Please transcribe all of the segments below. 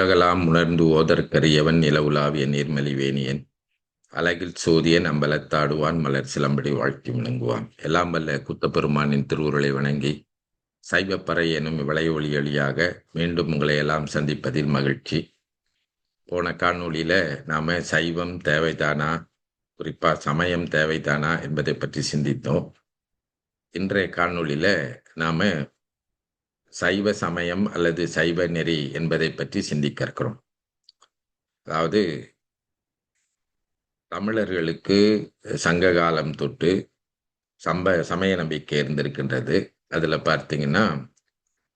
உலகலாம் உணர்ந்து ஓதற்கரியவன் நிலவுலாவிய நீர்மலிவேணியன். அழகில் சோதியன் அம்பலத்தாடுவான் மலர் சிலம்படி வாழ்த்தி வணங்குவான். எல்லாம் வல்ல குத்தப்பெருமானின் திருவுருளை வணங்கி சைவப்பறை எனும் விளைய ஒளியொலியாக மீண்டும் உங்களை எல்லாம் சந்திப்பதில் மகிழ்ச்சி. போன காணொளியில நாம சைவம் தேவைதானா குறிப்பா சமயம் தேவைதானா என்பதை பற்றி சிந்தித்தோம். இன்றைய காணொளியில நாம சைவ சமயம் அல்லது சைவ நெறி என்பதை பற்றி சிந்திக்க இருக்கிறோம். அதாவது தமிழர்களுக்கு சங்க காலம் தொட்டு சம்ப சமய நம்பிக்கை இருந்திருக்கின்றது. அதில் பார்த்தீங்கன்னா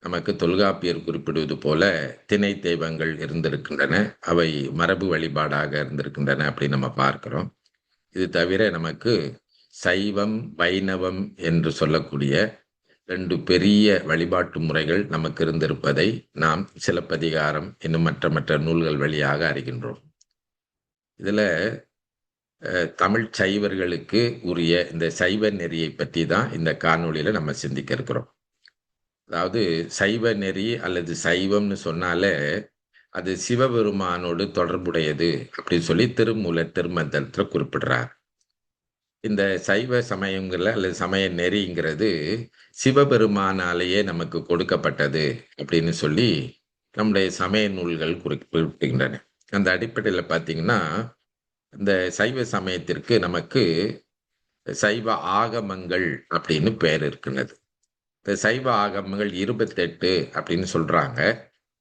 நமக்கு தொல்காப்பியர் குறிப்பிடுவது போல திணை தெய்வங்கள் இருந்திருக்கின்றன. அவை மரபு வழிபாடாக இருந்திருக்கின்றன அப்படின்னு நம்ம பார்க்கிறோம். இது தவிர நமக்கு சைவம் வைணவம் என்று சொல்லக்கூடிய ரெண்டு பெரிய வழிபாட்டு முறைகள் நமக்கு இருந்திருப்பதை நாம் சிலப்பதிகாரம் இன்னும் மற்ற மற்ற நூல்கள் வழியாக அறிகின்றோம். இதில் தமிழ் சைவர்களுக்கு உரிய இந்த சைவ நெறியை பற்றி தான் இந்த காணொளியில் நம்ம சிந்திக்க இருக்கிறோம். அதாவது சைவ நெறி அல்லது சைவம்னு சொன்னாலே அது சிவபெருமானோடு தொடர்புடையது அப்படின்னு சொல்லி திருமூல திருமந்தத்தில் குறிப்பிடுறார். இந்த சைவ சமயங்கிற அல்லது சமய நெறிங்கிறது சிவபெருமானாலேயே நமக்கு கொடுக்கப்பட்டது அப்படின்னு சொல்லி நம்முடைய சமய நூல்கள் குறிப்பிடுகின்றன. அந்த அடிப்படையில் பார்த்தீங்கன்னா இந்த சைவ சமயத்திற்கு நமக்கு சைவ ஆகமங்கள் அப்படின்னு பெயர் இருக்கிறது இந்த சைவ ஆகமங்கள் இருபத்தெட்டு அப்படின்னு சொல்றாங்க.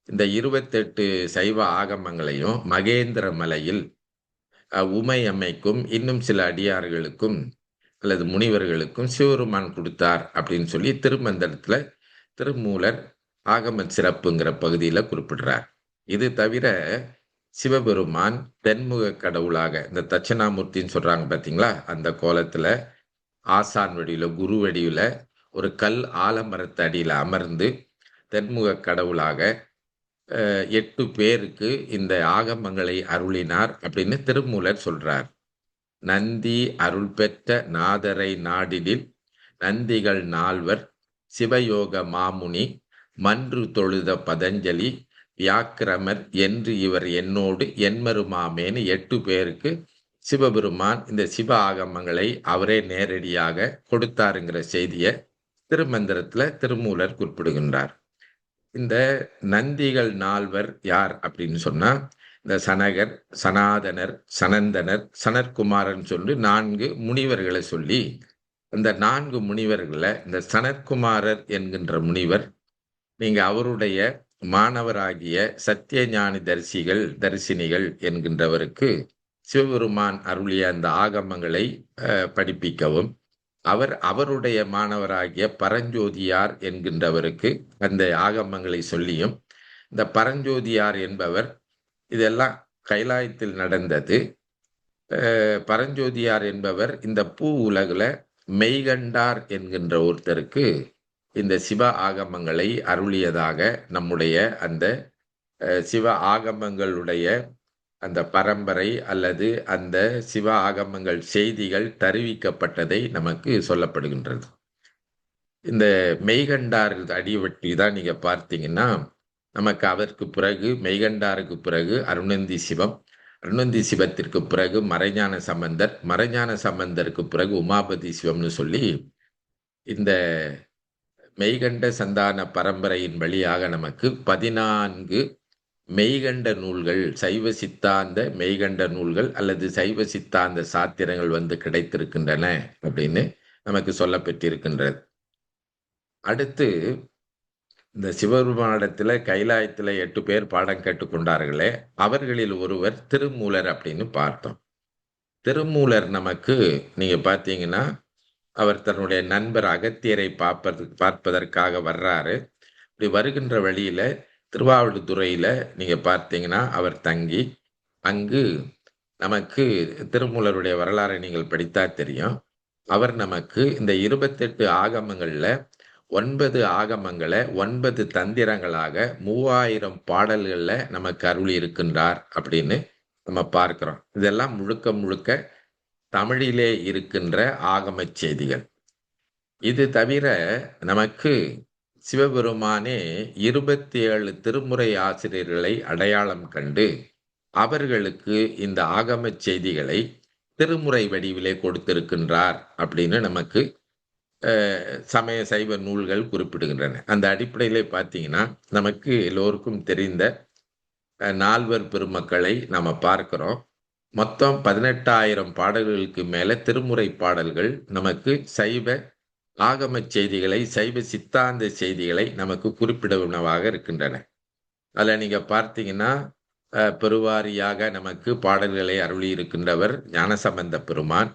இந்த இருபத்தெட்டு சைவ ஆகமங்களையும் மகேந்திர மலையில் உமை அம்மைக்கும் இன்னும் சில அடியார்களுக்கும் அல்லது முனிவர்களுக்கும் சிவருமான் கொடுத்தார் அப்படின்னு சொல்லி திருமந்திரத்தில் திருமூலர் ஆகம சிறப்புங்கிற பகுதியில் குறிப்பிடுறார். இது தவிர சிவபெருமான் தென்முக கடவுளாக இந்த தட்சணாமூர்த்தின்னு சொல்கிறாங்க பார்த்தீங்களா அந்த கோலத்தில் ஆசான் வடிவில் குரு வடிவில் ஒரு கல் ஆலமரத்தடியில் அமர்ந்து தென்முக கடவுளாக எட்டு பேருக்கு இந்த ஆகமங்களை அருளினார் அப்படின்னு திருமூலர் சொல்றார். நந்தி அருள் பெற்ற நாதரை நாடிலில் நந்திகள் நால்வர் சிவயோக மாமுனி மன்று தொழுத பதஞ்சலி வியாக்கிரமர் என்று இவர் என்னோடு என்மருமாமேன்னு எட்டு பேருக்கு சிவபெருமான் இந்த சிவ ஆகமங்களை அவரே நேரடியாக கொடுத்தாருங்கிற செய்தியை திருமந்திரத்தில் திருமூலர் குறிப்பிடுகின்றார். இந்த நந்திகள் நால்வர் யார் அப்படின்னு சொன்னா இந்த சனகர் சனாதனர் சனந்தனர் சனற்குமாரன் சொல்லி நான்கு முனிவர்களை சொல்லி அந்த நான்கு முனிவர்களை இந்த சனற்குமாரர் என்கின்ற முனிவர் நீங்க அவருடைய மாணவராகிய சத்திய ஞானி தரிசிகள் தரிசினிகள் என்கின்றவருக்கு சிவபெருமான் அருளிய அந்த ஆகமங்களை படிப்பிக்கவும். அவர் அவருடைய மாணவராகிய பரஞ்சோதியார் என்கின்றவருக்கு அந்த ஆகமங்களை சொல்லியும் இந்த பரஞ்சோதியார் என்பவர் இதெல்லாம் கைலாயத்தில் நடந்தது. பரஞ்சோதியார் என்பவர் இந்த பூ உலகில் மெய்கண்டார் என்கின்ற ஒருத்தருக்கு இந்த சிவ ஆகமங்களை அருளியதாக நம்முடைய அந்த சிவ ஆகமங்களுடைய அந்த பரம்பரை அல்லது அந்த சிவ ஆகமங்கள் செய்திகள் தருவிக்கப்பட்டதை நமக்கு சொல்லப்படுகின்றது. இந்த மெய்கண்டார் அடிவட்டி தான் நீங்கள் பார்த்தீங்கன்னா நமக்கு அதற்கு பிறகு மெய்கண்டாருக்கு பிறகு அருணந்தி சிவம் அருணந்தி சிவத்திற்கு பிறகு மறைஞான சம்பந்தர் மறைஞான சம்பந்தருக்கு பிறகு உமாபதி சிவம்னு சொல்லி இந்த மெய்கண்ட சந்தான பரம்பரையின் வழியாக நமக்கு பதினான்கு மெய்கண்ட நூல்கள் சைவ சித்தாந்த மெய்கண்ட நூல்கள் அல்லது சைவ சித்தாந்த சாத்திரங்கள் வந்து கிடைத்திருக்கின்றன அப்படின்னு நமக்கு சொல்லப்பட்டிருக்கின்றது அடுத்து இந்த சிவபெருமானிடத்துல கைலாயத்தில் எட்டு பேர் பாடம் கேட்டுக்கொண்டார்களே அவர்களில் ஒருவர் திருமூலர் அப்படின்னு பார்த்தோம். திருமூலர் நமக்கு நீங்கள் பார்த்தீங்கன்னா அவர் தன்னுடைய நண்பர் அகத்தியரை பார்ப்பது பார்ப்பதற்காக வர்றாரு. இப்படி வருகின்ற வழியில் திருவாவடுதுறையில் நீங்கள் பார்த்தீங்கன்னா அவர் தங்கி அங்கு நமக்கு திருமூலருடைய வரலாறை நீங்கள் படித்தா தெரியும். அவர் நமக்கு இந்த இருபத்தெட்டு ஆகமங்களில் ஒன்பது ஆகமங்களை ஒன்பது தந்திரங்களாக மூவாயிரம் பாடல்களில் நமக்கு அருள் இருக்கின்றார் அப்படின்னு நம்ம பார்க்கிறோம். இதெல்லாம் முழுக்க முழுக்க தமிழிலே இருக்கின்ற ஆகம செய்திகள். இது தவிர நமக்கு சிவபெருமானே இருபத்தி ஏழு திருமுறை ஆசிரியர்களை அடையாளம் கண்டு அவர்களுக்கு இந்த ஆகம செய்திகளை திருமுறை வடிவிலே கொடுத்திருக்கின்றார் அப்படின்னு நமக்கு சமய சைவ நூல்கள் குறிப்பிடுகின்றன. அந்த அடிப்படையிலே பார்த்தீங்கன்னா நமக்கு எல்லோருக்கும் தெரிந்த நால்வர் பெருமக்களை நாம் பார்க்கிறோம். மொத்தம் பதினெட்டாயிரம் பாடல்களுக்கு மேலே திருமுறை பாடல்கள் நமக்கு சைவ ஆகம செய்திகளை சைவ சித்தாந்த செய்திகளை நமக்கு குறிப்பிடுவனவாக இருக்கின்றன. அதில் நீங்கள் பார்த்தீங்கன்னா பெருவாரியாக நமக்கு பாடல்களை அருளி இருக்கின்றவர் ஞானசம்பந்த பெருமான்.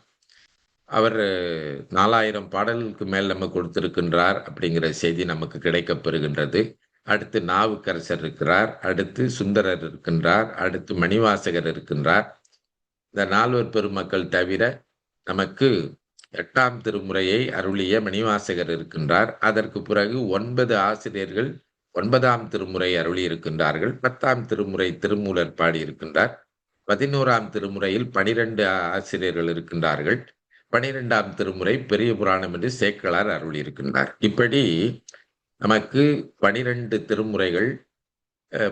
அவர் நாலாயிரம் பாடல்களுக்கு மேல் நம்ம கொடுத்திருக்கின்றார் அப்படிங்கிற செய்தி நமக்கு கிடைக்கப்பெறுகின்றது அடுத்து நாவுக்கரசர் இருக்கிறார் அடுத்து சுந்தரர் இருக்கின்றார் அடுத்து மணிவாசகர் இருக்கின்றார். இந்த நால்வர் பெருமக்கள் தவிர நமக்கு எட்டாம் திருமுறையை அருளிய மணிவாசகர் இருக்கின்றார். அதற்கு பிறகு ஒன்பது ஆசிரியர்கள் ஒன்பதாம் திருமுறை அருளி இருக்கின்றார்கள். பத்தாம் திருமுறை திருமூலர் பாடியிருக்கின்றார் பதினோராம் திருமுறையில் பனிரெண்டு ஆசிரியர்கள் இருக்கின்றார்கள். பனிரெண்டாம் திருமுறை பெரிய புராணம் என்று சேக்கலார் அருளியிருக்கின்றார் இப்படி நமக்கு பனிரெண்டு திருமுறைகள்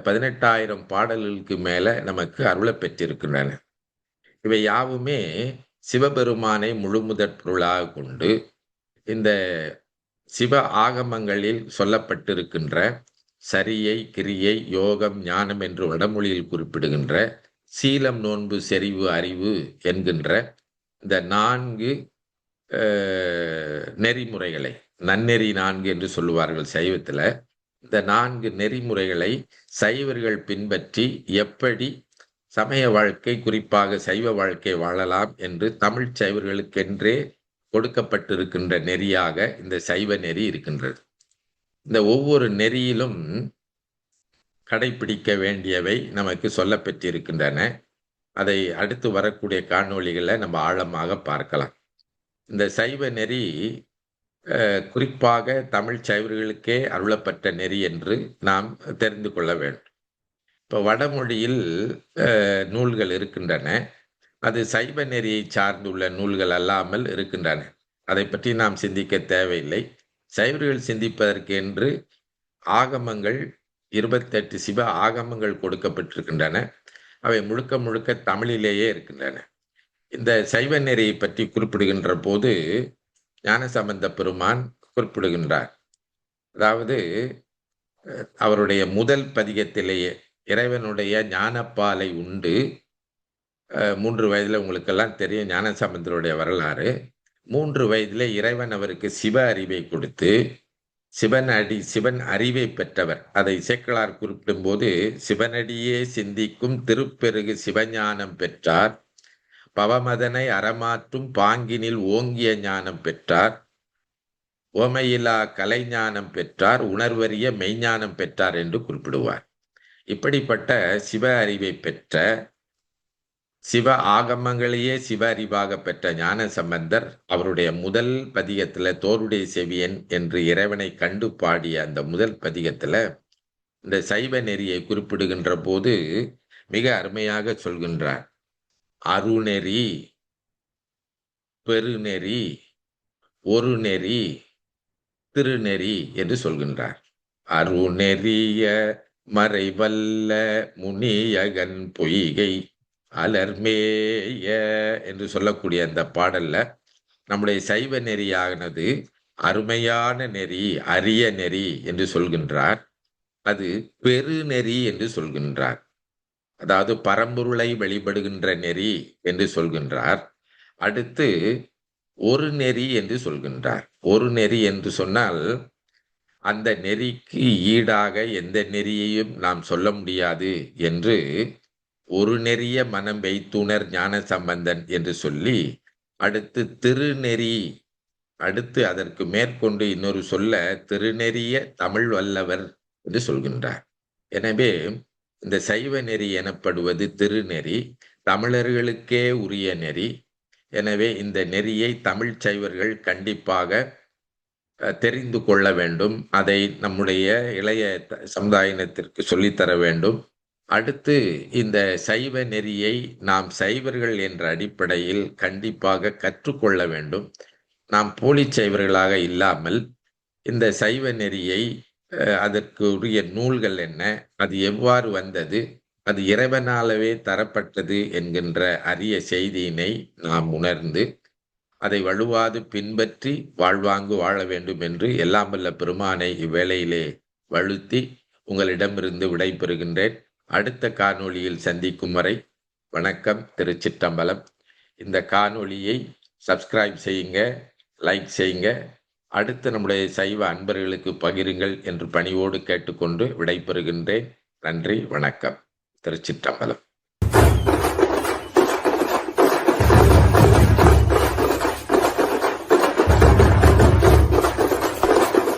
பதினெட்டாயிரம் பாடல்களுக்கு மேல நமக்கு அருள பெற்றிருக்கின்றன. இவை யாவுமே சிவபெருமானை முழுமுதற் பொருளாக கொண்டு இந்த சிவ ஆகமங்களில் சொல்லப்பட்டிருக்கின்ற சரியை கிரியை யோகம் ஞானம் என்று வடமொழியில் குறிப்பிடுகின்ற சீலம் நோன்பு செறிவு அறிவு என்கின்ற இந்த நான்கு நெறிமுறைகளை நன்னெறி நான்கு என்று சொல்லுவார்கள் சைவத்தில் இந்த நான்கு நெறிமுறைகளை சைவர்கள் பின்பற்றி எப்படி சமய வாழ்க்கை குறிப்பாக சைவ வாழ்க்கை வாழலாம் என்று தமிழ் சைவர்களுக்கென்றே கொடுக்கப்பட்டிருக்கின்ற நெறியாக இந்த சைவ நெறி இருக்கின்றது. இந்த ஒவ்வொரு நெறியிலும் கடைபிடிக்க வேண்டியவை நமக்கு சொல்லப்பெற்றிருக்கின்றன. அதை அடுத்து வரக்கூடிய காணொளிகளை நம்ம ஆழமாக பார்க்கலாம். இந்த சைவ நெறி குறிப்பாக தமிழ் சைவர்களுக்கே அருளப்பட்ட நெறி என்று நாம் தெரிந்து கொள்ள வேண்டும். இப்போ வடமொழியில் நூல்கள் இருக்கின்றன. அது சைவ நெறியை சார்ந்துள்ள நூல்கள் அல்லாமல் இருக்கின்றன. அதை பற்றி நாம் சிந்திக்க தேவையில்லை. சைவர்கள் சிந்திப்பதற்கு என்று ஆகமங்கள் இருபத்தெட்டு சிவ ஆகமங்கள் கொடுக்கப்பட்டிருக்கின்றன. அவை முழுக்க முழுக்க தமிழிலேயே இருக்கின்றன. இந்த சைவ நெறியை பற்றி குறிப்பிடுகின்ற போது ஞானசம்பந்த பெருமான் குறிப்பிடுகின்றார். அதாவது அவருடைய முதல் பதிகத்திலேயே இறைவனுடைய ஞானப்பாலை உண்டு. மூன்று வயதில் உங்களுக்கெல்லாம் தெரியும் ஞானசம்பந்தருடைய வரலாறு. மூன்று வயதில் இறைவன் அவருக்கு சிவ அறிவை கொடுத்து சிவன் அடி சிவன் அறிவை பெற்றவர். அதை சேக்கலார் குறிப்பிடும் போது சிவனடியே சிந்திக்கும் திருப்பெருகு சிவஞானம் பெற்றார். பவமதனை அறமாற்றும் பாங்கினில் ஓங்கிய ஞானம் பெற்றார். ஓமையிலா கலைஞானம் பெற்றார். உணர்வறிய மெய்ஞானம் பெற்றார் என்று குறிப்பிடுவார். இப்படிப்பட்ட சிவ அறிவை பெற்ற சிவ ஆகமங்களையே சிவ அறிவாக பெற்ற ஞான சம்பந்தர் அவருடைய முதல் பதிகத்துல தோருடைய செவியன் என்று இறைவனை கண்டு பாடிய அந்த முதல் பதிகத்துல இந்த சைவ நெறியை குறிப்பிடுகின்ற போது மிக அருமையாக சொல்கின்றார். அருநெறி பெருநெறி ஒரு நெறி திருநெறி என்று சொல்கின்றார். அருநெறிய மறைவல்ல முனியகன் பொய்கை அலர்மேய என்று சொல்லக்கூடிய அந்த பாடல்ல நம்முடைய சைவ நெறியானது அருமையான நெறி அரிய நெறி என்று சொல்கின்றார். அது பெருநெறி என்று சொல்கின்றார். அதாவது பரம்பொருளை வழிபடுகின்ற நெறி என்று சொல்கின்றார். அடுத்து ஒரு நெறி என்று சொல்கின்றார். ஒரு நெறி என்று சொன்னால் அந்த நெறிக்கு ஈடாக எந்த நெறியையும் நாம் சொல்ல முடியாது என்று ஒரு நெறிய மனம் வைத்துணர் ஞான சம்பந்தன் என்று சொல்லி அடுத்து திருநெறி அடுத்து அதற்கு மேற்கொண்டு இன்னொரு சொல்ல திருநெறிய தமிழ் வல்லவர் என்று சொல்கின்றார். எனவே இந்த சைவ நெறி எனப்படுவது திருநெறி தமிழர்களுக்கே உரிய நெறி. எனவே இந்த நெறியை தமிழ் சைவர்கள் கண்டிப்பாக தெரிந்து கொள்ள வேண்டும். அதை நம்முடைய இளைய சமுதாயத்திற்கு சொல்லித்தர வேண்டும். அடுத்து இந்த சைவ நெறியை நாம் சைவர்கள் என்ற அடிப்படையில் கண்டிப்பாக கற்றுக்கொள்ள வேண்டும். நாம் போலி சைவர்களாக இல்லாமல் இந்த சைவ நெறியை அதற்கு உரிய நூல்கள் என்ன அது எவ்வாறு வந்தது அது இறைவனாலவே தரப்பட்டது என்கின்ற அரிய செய்தியினை நாம் உணர்ந்து அதை வலுவாது பின்பற்றி வாழ்வாங்கு வாழ வேண்டும் என்று எல்லாம் வல்ல பெருமானை இவ்வேளையிலே வழுத்தி உங்களிடமிருந்து விடைபெறுகின்றேன். அடுத்த காணொளியில் சந்திக்கும் வரை வணக்கம் திருச்சிற்றம்பலம். இந்த காணொளியை சப்ஸ்கிரைப் செய்யுங்க லைக் செய்யுங்க. அடுத்து நம்முடைய சைவ அன்பர்களுக்கு பகிருங்கள் என்று பணிவோடு கேட்டுக்கொண்டு விடைபெறுகின்றேன். நன்றி வணக்கம் திருச்சிற்றம்பலம்.